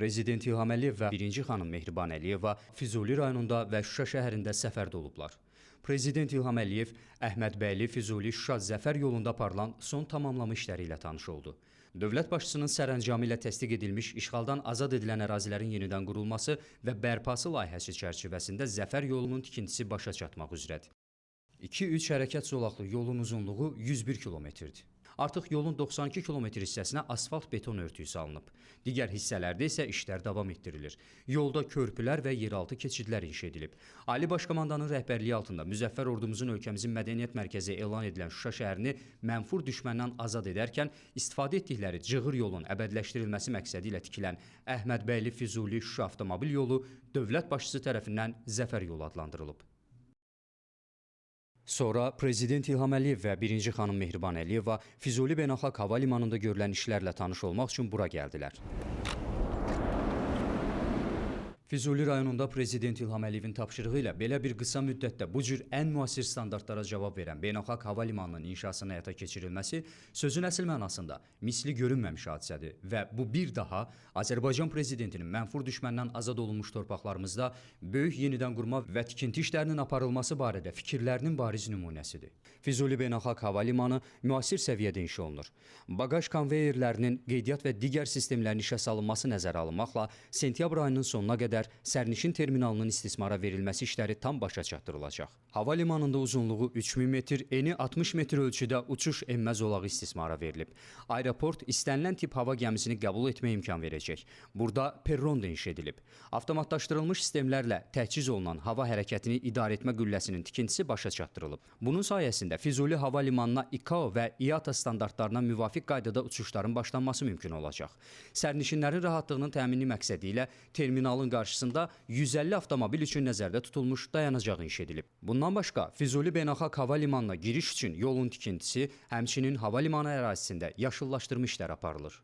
Prezident İlham Əliyev və birinci xanım Mehriban Əliyeva Füzuli rayonunda və Şuşa şəhərində səfərdə olublar. Prezident İlham Əliyev Əhmədbəyli Füzuli Şuşa Zəfər yolunda aparılan son tamamlama işləri ilə tanış oldu. Dövlət başçısının sərəncamı ilə təsdiq edilmiş işğaldan azad edilən ərazilərin yenidən qurulması və bərpası layihəsi çərçivəsində Zəfər yolunun tikintisi başa çatmaq üzrədir. 2-3 hərəkət zolaqlı yolun uzunluğu 101 kilometrdir. Artıq yolun 92 kilometr hissəsinə asfalt beton örtüyü salınıb. Digər hissələrdə isə işlər davam etdirilir. Yolda körpülər və yeraltı keçidlər inşa edilib. Ali Baş Komandanın rəhbərliyi altında Müzəffər ordumuzun ölkəmizin mədəniyyət mərkəzi elan edilən Şuşa şəhərini mənfur düşməndən azad edərkən istifadə etdikləri cığır yolun əbədiləşdirilməsi məqsədi ilə tikilən Əhmədbəyli Füzuli Şuşa avtomobil yolu dövlət başçısı tərəfindən Zəfər yolu adlandırılıb. Sonra Prezident İlham Əliyev və birinci xanım Mehriban Əliyeva Füzuli Beynəlxalq Hava Limanında görülən işlərlə tanış olmaq üçün bura gəldilər. Füzuli rayonunda Prezident İlham Əliyevin tapşırığı ilə belə bir qısa müddətdə bu cür ən müasir standartlara cavab verən beynəlxalq hava limanının inşasına həyata keçirilməsi sözün əsl mənasında misli görünməmiş hadisədir və bu bir daha Azərbaycan prezidentinin mənfur düşməndən azad olunmuş torpaqlarımızda böyük yenidən qurma və tikinti işlərinin aparılması barədə fikirlərinin bariz nümunəsidir. Füzuli Beynəlxalq Hava Limanı müasir səviyyədə inşa olunur. Bagaj konveyerlərinin qeydiyyat və digər sistemlərin işə salınması nəzərə alınmaqla sentyabr ayının sonuna qədər sərnişin terminalının istismara verilməsi işləri tam başa çatdırılacaq. Hava limanında uzunluğu 3000 metr, eni 60 metr ölçüdə uçuş enmə zolağı istismara verilib. Aeroport istənilən tip hava gəmisini qəbul etməyə imkan verəcək. Burada perron da inşa edilib. Avtomatlaşdırılmış sistemlərlə təchiz olunan hava hərəkətini idarə etmə qülləsinin tikintisi başa çatdırılıb. Bunun sayəsində Füzuli hava limanına ICAO və IATA standartlarına müvafiq qaydada uçuşların başlanması mümkün olacaq. Sərnişinlərin rahatlığının təmini məqsədi ilə terminalın qarşısında 150 avtomobil üçün nəzərdə tutulmuş dayanacaq inşa edilib. Bundan başqa Füzuli Beynəlxalq Hava Limanına giriş üçün yolun tikintisi, həmçinin hava limanı ərazisində yaşıllaşdırma işləri aparılır.